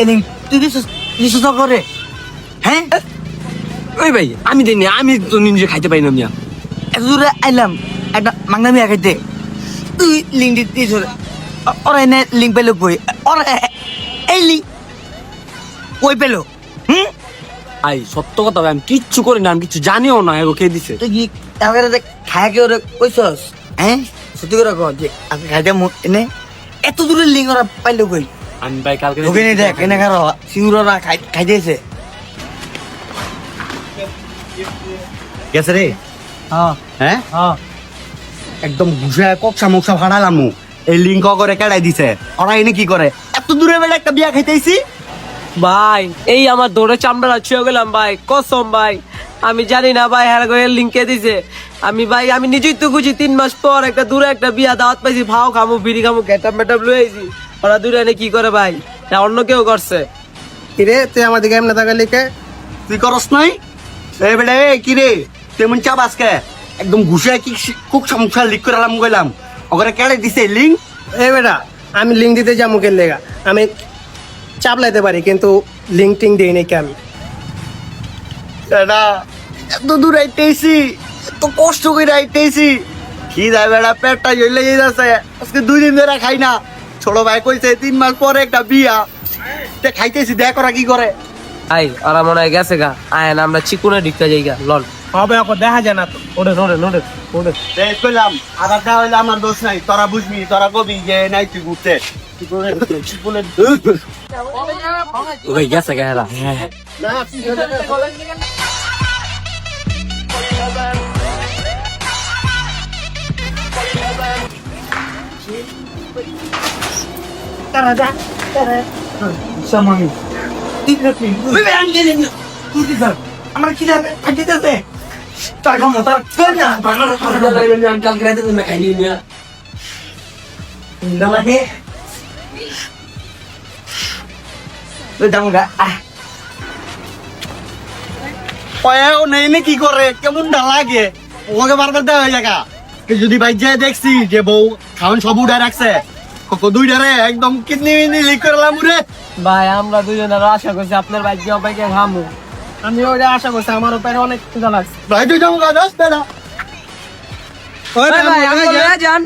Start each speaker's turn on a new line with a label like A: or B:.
A: এনে তুই দিছিস দিছিস তো করে হ্যাঁ?
B: ওই ভাই আমি দেনি আমি তো নিজে খাইতে পারি না মিয়া।
A: এত দূরে আইলাম একটা মাংনা মিয়া খাইতে। তুই লিঙ্ক দিছিস ওরা এনে লিঙ্ক পেল কই? ওরা এই লিঙ্ক কই পেল হুম?
B: আই সত্য কথা ভাই আমি কিচ্ছু করি না আমি কিচ্ছু জানিও না এগো কে দিছে।
A: তুই কি আমাকে খায় কে ওরা কইছস? হ্যাঁ? সত্যি করে কহ যে আজকে খাইতে এনে? এত দূরে লিঙ্ক ওরা পাইলো কই?
B: আমি ভাই কালকে
A: ওখানে দেখ এনে কারও খাই খাইতেছে।
C: গেছে রে?
A: হ্যাঁ।
C: হ্যাঁ?
A: হ্যাঁ।
C: একদম মুকসা ফাড়ালাম এই লিঙ্ক করে কেড়াই দিছে। ওরা এনে কি করে? এত দূরে বেলা একটা বিয়া খাইতেছি?
D: ভাই এই আমার দৌড়ে চামড়া ছুঁয়ে গেলাম ভাই কসম ভাই। আমি জানি না ভাই হ্যাঁ করে লিঙ্কে দিছে। আমি ভাই আমি নিজেই তো খুঁজি তিন মাস পর একটা দূরে একটা বিয়া দাওয়াত পাইছি ভাও খামু বিড়ি খামু গেটাপ মেটাপ লুয়েছি ওরা দূরে এনে কি করে ভাই? না অন্য কেউ করছে।
E: কিরে তুই আমার দিকে এমনি তাকালি কে?
C: তুই করস নাই? এই বেটা এ কি রে তেমন চাপ আজকে? একদম ঘুষে কি খুব মুকসা লিক করে আলাম গেলাম ওখানে কেড়ে দিছে লিঙ্ক?
E: এই বেটা আমি লিঙ্ক দিতে যাব কে লেগা? আমি চাপ লাইতে পারি কিন্তু লিঙ্ক টিং দিই নাকি আমি
C: বেটা এত দূর আইতেছি এত কষ্ট করে আইতেছি। কি যায় বেটা পেটটা জ্বলে যাচ্ছে আজকে দুই দিন ধরে খাই না। ছোট ভাই কইছে তিন মাস পরে একটা বিয়া। তে খাইতেছি দেখ ওরা কি করে।
D: আই ওরা মনে হয় গেছে গা। আয় না আমরা চিকুনে ঢুকতে যাই গা লল
E: হবে ওকে দেখা যায় না তো।
D: ওঠে ওঠে ওঠে ওঠে।
C: দেখ কইলাম আবার দেওয়া হইলে আমার দোষ নাই তোরা বুঝবি তোরা কবি যে নাই তুই ঘুরতে।
B: ও ভাই গেছে গা হেরা
A: সামামি তুই রাখবি তুই ব্যাংক গেলি না তুই কি স্যার আমার কি যাবে খাইতেছে তার কম তার ফের না বাংলা
B: আমি কালকে রাতে তুমি খাইনি মিয়া
A: লাগে তুই দাম গা আহ
C: পয়াও নেই নে কি করে কেমনটা লাগে ওকে বারবার দেওয়া হয়ে জায়গা যদি ভাই যে দেখছি যে বউ খাওয়ান সব উঠে রাখছে কত দুইটা রে একদম কিডনি মিডনি লিক করলাম রে।
D: ভাই আমরা দুজনে আরও আশা করছি আপনার ভাই কি অপাইকে খামু
E: আমি ওইটা আশা করছি আমার উপরে অনেক ক্ষুধা লাগছে।
C: ভাই তুই যাব গাছ বেড়া
D: ভাই আমি যান।